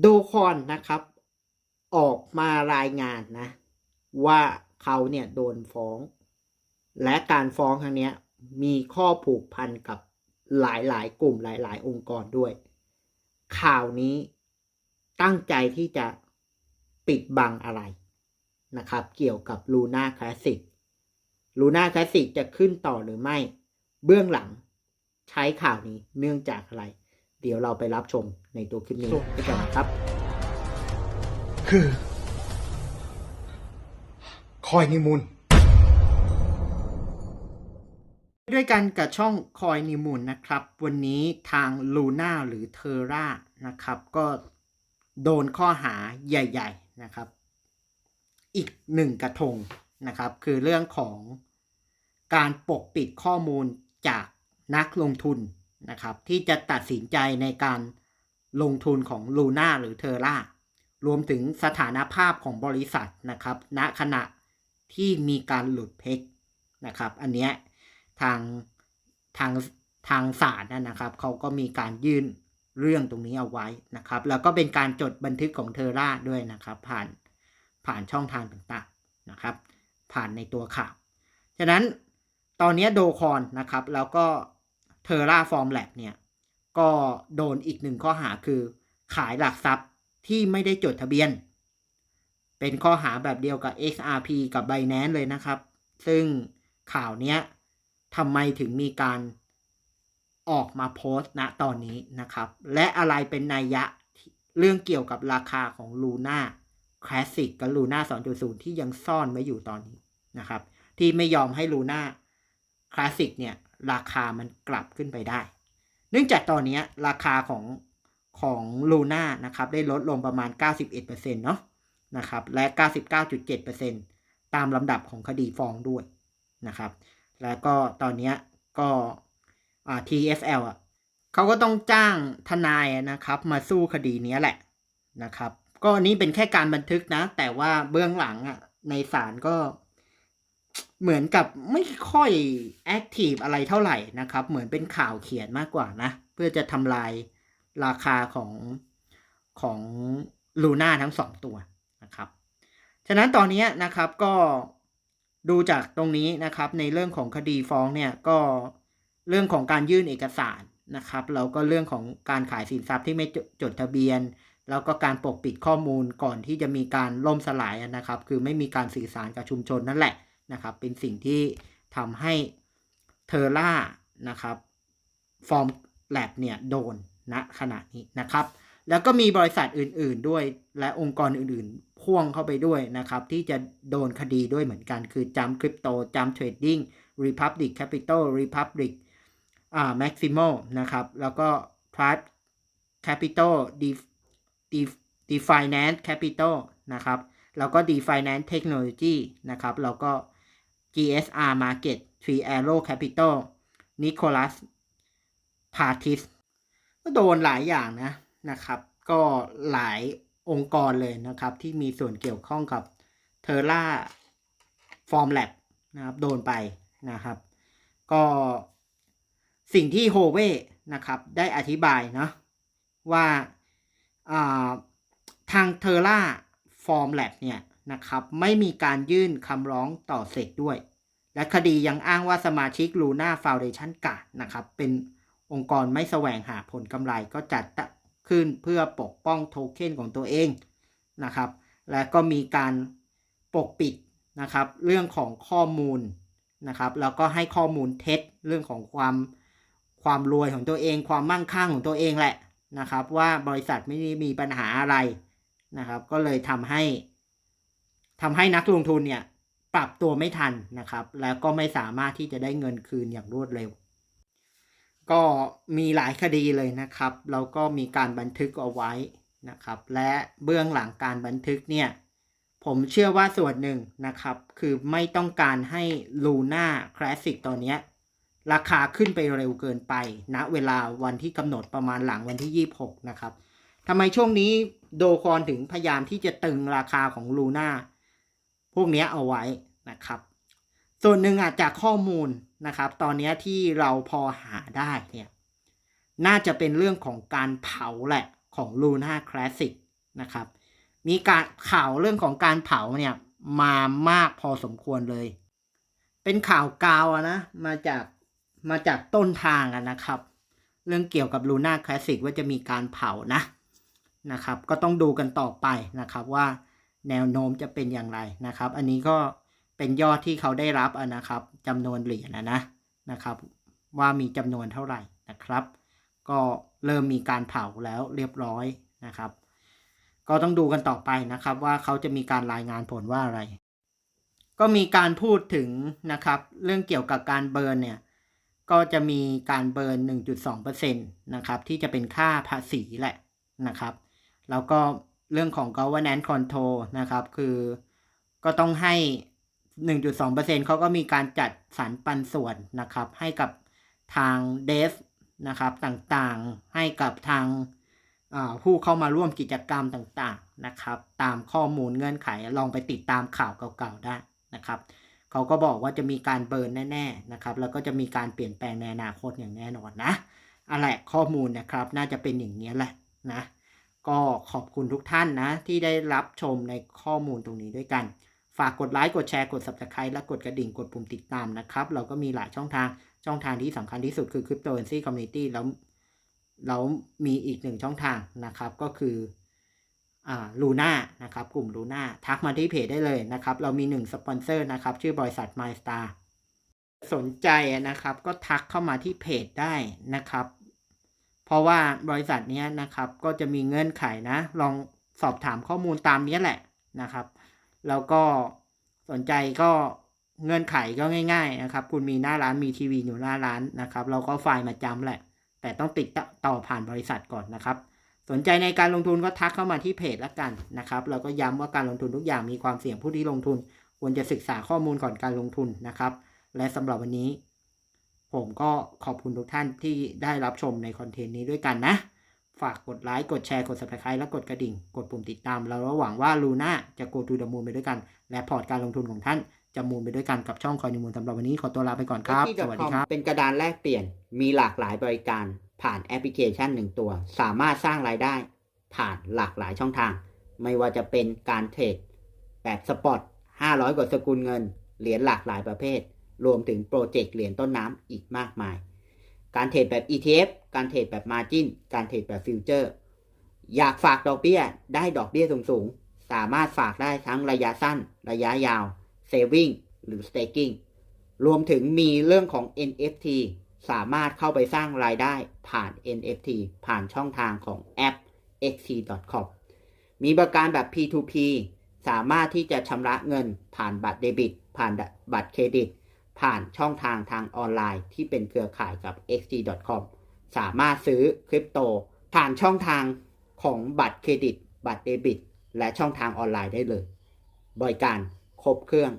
โดคอนนะครับ ออกมารายงานนะ ว่าเขาเนี่ยโดนฟ้อง และการฟ้องครั้งนี้มีข้อผูกพันกับหลายๆ กลุ่มหลาย ๆ องค์กรด้วย ข่าวนี้ตั้งใจที่จะปิดบังอะไรนะครับ เกี่ยวกับ Luna Classic Luna Classic จะขึ้นต่อหรือไม่ เบื้องหลังใช้ข่าวนี้เนื่องจากอะไร เดี๋ยวเราไปรับชม ในตัวคลิปนี้ด้วยกันนะครับ คือ คอยนิมูลด้วยกันกับช่องคอยนิมูลนะครับ วันนี้ทางลูน่าหรือเทอร่านะครับ ก็โดนข้อหาใหญ่ ๆนะครับ อีกหนึ่งกระทงนะครับ คือเรื่องของการปกปิดข้อมูลจากนักลงทุนนะครับ ที่จะตัดสินใจในการ ลงทุนของลูน่าหรือเทอร่ารวมถึงสถานภาพของบริษัทนะครับ ณขณะที่มีการหลุดเพชรนะครับ อันเนี้ยทางทางทางศาลนะนะครับเขาก็มีการยื่นเรื่องตรงนี้เอาไว้นะครับ แล้วก็เป็นการจดบันทึกของเทอร่าด้วยนะครับ ผ่านผ่านช่องทางต่างๆนะครับ ผ่านในตัวข่าวฉะนั้นตอนนี้โดคอนนะครับ แล้วก็เทอร่าฟอร์มแลบเนี่ย ก็โดนอีกหนึ่งข้อหาคือ ขายหลักทรัพย์ที่ไม่ได้จดทะเบียน เป็นข้อหาแบบเดียวกับ XRP กับ Binance เลยนะครับ ซึ่งข่าวเนี้ยทำไมถึงมีการออกมาโพสต์ณตอนนี้นะครับ และอะไรเป็นนัยยะเรื่องเกี่ยวกับราคาของ Luna Classic กับ Luna 2.0 ที่ยังซ่อนไว้อยู่ตอนนี้นะครับ ที่ไม่ยอมให้ Luna Classic เนี่ย ราคามันกลับขึ้นไปได้ เนื่องจากตอนนี้ราคาของของ Luna นะครับได้ลดลงประมาณ 91%เนาะนะครับและ 99.7%ตามลำดับของคดีฟ้องด้วยนะครับ แล้วก็ตอนนี้ก็อ่า TFL อะเขาก็ต้องจ้างทนายนะครับ มาสู้คดีนี้แหละนะครับ ก็อันนี้เป็นแค่การบันทึกนะ แต่ว่าเบื้องหลังอะในศาลก็ เหมือนกับไม่ค่อยแอคทีฟอะไรเท่าไหร่นะครับ เหมือนเป็นข่าวเขียนมากกว่านะ เพื่อจะทำลายราคาของของลูน่าทั้งสองตัวนะครับ ฉะนั้นตอนนี้นะครับก็ดูจากตรงนี้นะครับ ในเรื่องของคดีฟ้องเนี่ยก็เรื่องของการยื่นเอกสารนะครับแล้วก็เรื่องของการขายสินทรัพย์ที่ไม่จจดทะเบียน แล้วก็การปกปิดข้อมูลก่อนที่จะมีการล่มสลายนะครับ คือไม่มีการสื่อสารกับชุมชนนั่นแหละ นะครับ เป็นสิ่งที่ทำให้เทอร่านะครับฟอร์มแลบเนี่ยโดนณขณะนี้นะครับ แล้วก็มีบริษัทอื่นๆด้วยและองค์กรอื่นๆ พ่วงเข้าไปด้วยนะครับ ที่จะโดนคดีด้วยเหมือนกัน คือจัมคริปโตจัมเทรดดิ้ง Republic Capital Republic อ่า Maximo นะครับ แล้วก็ Tribe Capital D D D Finance Capital นะครับ แล้วก็ D Finance Technology นะครับ แล้วก็ GSR Market Tree Arrow Capital Nicholas Partis ก็โดนหลายอย่างนะนะครับ ก็หลายองค์กรเลยนะครับ ที่มีส่วนเกี่ยวข้องกับเทอร่าฟอร์มแลบนะครับ โดนไปนะครับ ก็สิ่งที่โฮเว่นะครับ ได้อธิบายนะว่าทางเทอร่าฟอร์มแลบเนี่ย นะครับไม่มีการยื่นคำร้องต่อเสร็จด้วย และคดียังอ้างว่าสมาชิกลูน่าฟาวเดชันกาดนะครับเป็นองค์กรไม่แสวงหาผลกำไรก็จัดขึ้นเพื่อปกป้องโทเค็นของตัวเองนะครับ และก็มีการปกปิดนะครับเรื่องของข้อมูลนะครับแล้วก็ให้ข้อมูลเท็จเรื่องของความความรวยของตัวเอง ความมั่งคั่งของตัวเองแหละนะครับ ว่าบริษัทไม่ได้มีปัญหาอะไรนะครับ ก็เลยทำให้ ทำให้นักลงทุนเนี่ยปรับตัวไม่ทันนะครับ แล้วก็ไม่สามารถที่จะได้เงินคืนอย่างรวดเร็ว ก็มีหลายคดีเลยนะครับเราก็มีการบันทึกเอาไว้นะครับ และเบื้องหลังการบันทึกเนี่ยผมเชื่อว่าส่วนหนึ่งนะครับ คือไม่ต้องการให้ลูน่าคลาสสิกตอนนี้ราคาขึ้นไปเร็วเกินไปณนะเวลาวันที่กำหนดประมาณหลังวันที่ 26 นะครับทำไมช่วงนี้โดคอนถึงพยายามที่จะตึงราคาของลูน่า พวกนี้เอาไว้นะครับ ส่วนหนึ่งอาจจากข้อมูลนะครับ ตอนนี้ที่เราพอหาได้เนี่ยน่าจะเป็นเรื่องของการเผาแหละของ Luna Classic นะครับ มีการข่าวเรื่องของการเผาเนี่ยมามากพอสมควรเลย เป็นข่าวกาวนะมาจากมาจากต้นทางนะครับ เรื่องเกี่ยวกับลูน่าคลาสสิกว่าจะมีการเผานะนะครับ ก็ต้องดูกันต่อไปนะครับว่า แนวโน้มจะเป็นอย่างไรนะครับ อันนี้ก็เป็นยอดที่เขาได้รับนะครับจำนวนเหรียญนะนะนะครับ ว่ามีจำนวนเท่าไหร่นะครับ ก็เริ่มมีการเผาแล้วเรียบร้อยนะครับ ก็ต้องดูกันต่อไปนะครับ ว่าเขาจะมีการรายงานผลว่าอะไร ก็มีการพูดถึงนะครับ เรื่องเกี่ยวกับการเบิร์นเนี่ยก็จะมีการเบิร์น 1.2%นะครับที่จะเป็นค่าภาษีแหละนะครับ แล้วก็ เรื่องของ governance control นะครับ คือก็ต้องให้ 1.2%เขาก็มีการจัดสรรปันส่วนนะครับ ให้กับทางเดฟนะครับต่างๆให้กับทางาผู้เข้ามาร่วมกิจกรรมต่างๆนะครับ ตามข้อมูลเงื่อนไขลองไปติดตามข่าวเก่าๆได้นะครับเขาก็บอกว่าจะมีการเบิร์นแน่ๆนะครับ แล้วก็จะมีการเปลี่ยนแปลงในอนาคตอย่างแน่นอนนะอะไรข้อมูลนะครับ น่าจะเป็นอย่างนี้ยแหละนะ ก็ขอบคุณทุกท่านนะ ที่ได้รับชมในข้อมูลตรงนี้ด้วยกัน ฝากกดไลค์กดแชร์กด subscribe และกดกระดิ่งกดปุ่มติดตามนะครับ เราก็มีหลายช่องทางช่องทางที่สำคัญที่สุดคือ Cryptocurrency Community แล้วแล้วมีอีกหนึ่งช่องทางนะครับก็คืออ่าลูน่านะครับกลุ่มลูน่าทักมาที่เพจได้เลยนะครับ เรามีหนึ่งสปอนเซอร์นะครับ ชื่อบริษัท MyStar สนใจนะครับก็ทักเข้ามาที่เพจได้นะครับ เพราะว่าบริษัทเนี้ยนะครับก็จะมีเงื่อนไขนะ ลองสอบถามข้อมูลตามนี้แหละนะครับ แล้วก็สนใจก็เงื่อนไขก็ง่าย ๆนะครับ คุณมีหน้าร้านมีทีวีอยู่หน้าร้านนะครับ เราก็ไฟล์มาจำแหละ แต่ต้องติดต่อผ่านบริษัทก่อนนะครับ สนใจในการลงทุนก็ทักเข้ามาที่เพจละกันนะครับเราก็ย้ำว่าการลงทุนทุกอย่างมีความเสี่ยงผู้ที่ลงทุนควรจะศึกษาข้อมูลก่อนการลงทุนนะครับ และสำหรับวันนี้ ผมก็ขอบคุณทุกท่านที่ได้รับชมในคอนเทนต์นี้ด้วยกันนะ ฝากกดไลค์ กดแชร์ กด subscribe และกดกระดิ่ง กดปุ่มติดตามแล้วเราหวังว่าลูน่าจะ go to the moon ไปด้วยกัน และพอร์ตการลงทุนของท่านจะมูนไปด้วยกันกับช่องคอยนิมูลสำหรับวันนี้ขอตัวลาไปก่อนครับ สวัสดีครับ เป็นกระดานแลกเปลี่ยน มีหลากหลายบริการ ผ่านแอปพลิเคชันหนึ่งตัว สามารถสร้างรายได้ ผ่านหลากหลายช่องทาง ไม่ว่าจะเป็นการเทรดแบบสปอต500 กว่าสกุลเงิน เหรียญหลากหลายประเภท รวมถึงโปรเจกต์เหรียญต้นน้ำอีกมากมาย การเทรดแบบ ETF การเทรดแบบ Margin การเทรดแบบฟิวเจอร์อยากฝากดอกเบี้ยได้ดอกเบี้ยสูงๆ สามารถฝากได้ทั้งระยะสั้น ระยะยาว Saving หรือ Staking รวมถึงมีเรื่องของ NFT สามารถเข้าไปสร้างรายได้ผ่าน NFT ผ่านช่องทางของแอป xt.com มีบริการแบบ P2P สามารถที่จะชำระเงินผ่านบัตรเดบิต ผ่านบัตรเครดิต ผ่านช่องทางทางออนไลน์ที่เป็นเครือข่ายกับ XG.com สามารถซื้อคริปโต ผ่านช่องทางของบัตรเครดิต บัตรเดบิต และช่องทางออนไลน์ได้เลย บริการครบเครื่อง